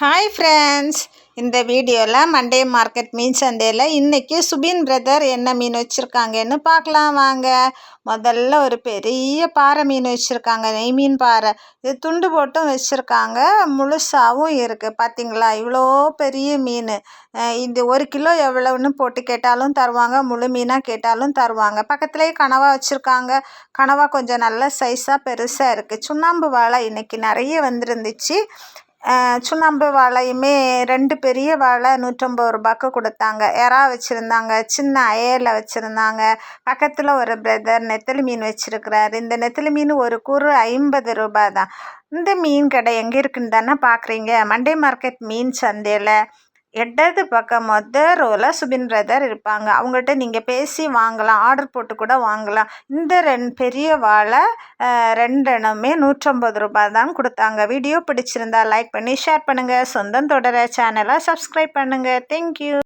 Hi friends இந்த வீடியோவில் Monday market மீன் சந்தையில் இன்றைக்கி சுபின் பிரதர் என்ன மீன் வச்சுருக்காங்கன்னு பார்க்கலாம் வாங்க. முதல்ல ஒரு பெரிய பாறை மீன் வச்சுருக்காங்க. நெய் மீன் பாறை. இது துண்டு போட்டும் வச்சுருக்காங்க. முழுசாகவும் இருக்குது பார்த்தீங்களா இவ்வளோ பெரிய மீன். இது ஒரு கிலோ எவ்வளோன்னு போட்டு கேட்டாலும் தருவாங்க. முழு மீனாக கேட்டாலும் தருவாங்க. பக்கத்துலேயே கனவா வச்சுருக்காங்க. கனவா கொஞ்சம் நல்ல சைஸாக பெருசாக இருக்குது சுண்ணாம்பு வாழை இன்றைக்கி நிறைய வந்துருந்துச்சு. சுண்ணாம்பு வாழையுமே ரெண்டு பெரிய வாழை நூற்றம்பது ரூபாய்க்கு கொடுத்தாங்க. எறா வச்சுருந்தாங்க சின்ன அயலை வச்சுருந்தாங்க. பக்கத்தில் ஒரு பிரதர் நெத்தலி மீன் வச்சுருக்கிறாரு. இந்த நெத்தலி மீன் ஒரு கூறு ஐம்பது ரூபாய் தான். இந்த மீன் கடை எங்கே இருக்குன்னு தானே பார்க்குறீங்க மண்டே மார்க்கெட் மீன் சந்தையில். இடது பக்கம் மொத ரோவில் சுபின் பிரதர் இருப்பாங்க. அவங்கள்ட்ட நீங்கள் பேசி வாங்கலாம். ஆர்டர் போட்டு கூட வாங்கலாம். இந்த ரெண் பெரிய வாழை ரெண்டெண்ணமே நூற்றம்பது ரூபாய் தான் கொடுத்தாங்க. வீடியோ பிடிச்சிருந்தா லைக் பண்ணி ஷேர் பண்ணுங்கள் சொந்தம் தொடர சேனலை சப்ஸ்கிரைப் பண்ணுங்கள் தேங்க்யூ